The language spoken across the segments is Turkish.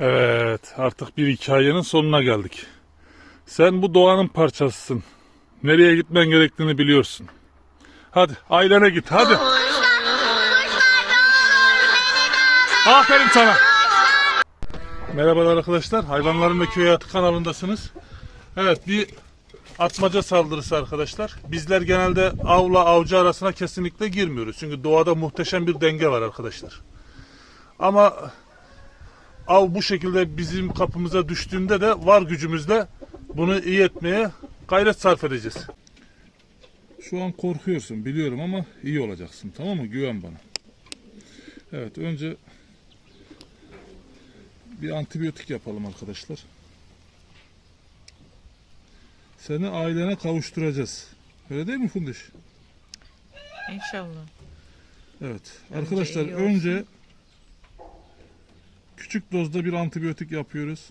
Evet, artık bir hikayenin sonuna geldik. Sen bu doğanın parçasısın. Nereye gitmen gerektiğini biliyorsun. Hadi ailene git, hadi. Aferin sana. Merhabalar arkadaşlar. Hayvanların ve Köy Hayatı kanalındasınız. Evet, bir atmaca saldırısı arkadaşlar. Bizler genelde avla avcı arasına kesinlikle girmiyoruz. Çünkü doğada muhteşem bir denge var arkadaşlar. Ama av bu şekilde bizim kapımıza düştüğünde de var gücümüzle bunu iyi etmeye gayret sarf edeceğiz. Şu an korkuyorsun biliyorum ama iyi olacaksın tamam mı? Güven bana. Evet önce bir antibiyotik yapalım arkadaşlar. Seni ailene kavuşturacağız. Öyle değil mi Fundiş? İnşallah. Evet. Arkadaşlar iyi olsun. önce küçük dozda bir antibiyotik yapıyoruz.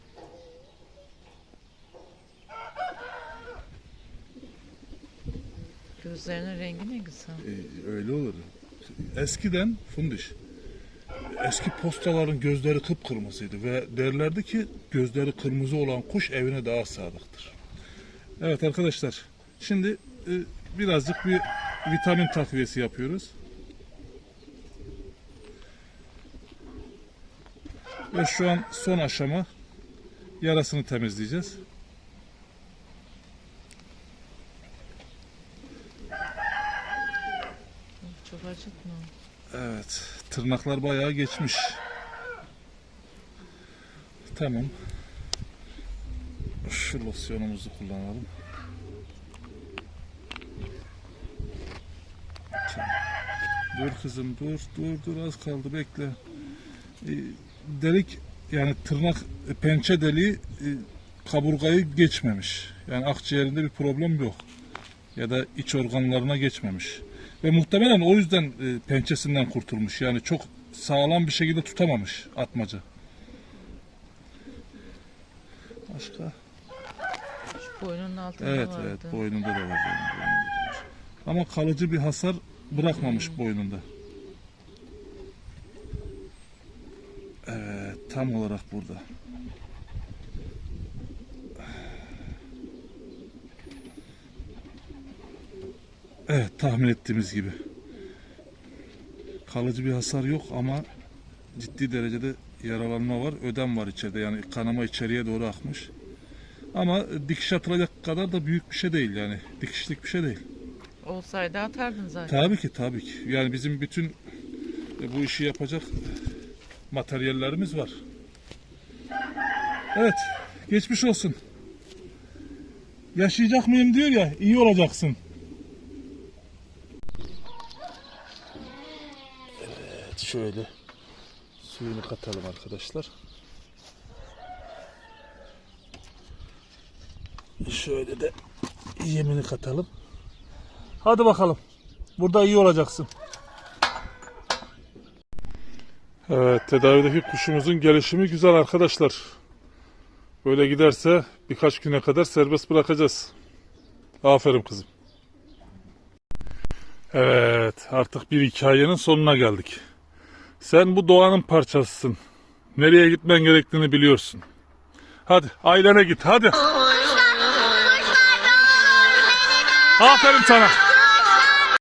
Gözlerinin rengi ne güzel. E, öyle olur. Eskiden Fundiş eski postaların gözleri kıpkırmızıydı ve derlerdi ki gözleri kırmızı olan kuş evine daha sadıktır. Evet arkadaşlar şimdi e, birazcık bir vitamin takviyesi yapıyoruz. Ve şu an son aşama yarasını temizleyeceğiz. Çok acıtma. Evet, tırnaklar bayağı geçmiş. Tamam. Şu losyonumuzu kullanalım. Tamam. Dur kızım, dur, dur, dur az kaldı bekle. Ee, delik yani tırnak e, pençe deliği e, kaburgayı geçmemiş. Yani akciğerinde bir problem yok. Ya da iç organlarına geçmemiş. Ve muhtemelen o yüzden e, pençesinden kurtulmuş. Yani çok sağlam bir şekilde tutamamış atmaca. Başka? Şu boynunun altında Evet vardı. evet boynunda da var. boynunda da var. Ama kalıcı bir hasar bırakmamış boynunda. Evet tam olarak burada. Evet tahmin ettiğimiz gibi. Kalıcı bir hasar yok ama ciddi derecede yaralanma var. Ödem var içeride yani kanama içeriye doğru akmış. Ama dikiş atılacak kadar da büyük bir şey değil yani. Dikişlik bir şey değil. Olsaydı atardın zaten. Tabii ki tabii ki. Yani bizim bütün bu işi yapacak materyallerimiz var. Evet. Geçmiş olsun. Yaşayacak mıyım diyor ya iyi olacaksın. Evet şöyle suyunu katalım arkadaşlar. Şöyle de yemini katalım. Hadi bakalım. Burada iyi olacaksın. Evet, tedavideki kuşumuzun gelişimi güzel arkadaşlar. Böyle giderse birkaç güne kadar serbest bırakacağız. Aferin kızım. Evet, artık bir hikayenin sonuna geldik. Sen bu doğanın parçasısın. Nereye gitmen gerektiğini biliyorsun. Hadi ailene git, hadi. Aferin sana.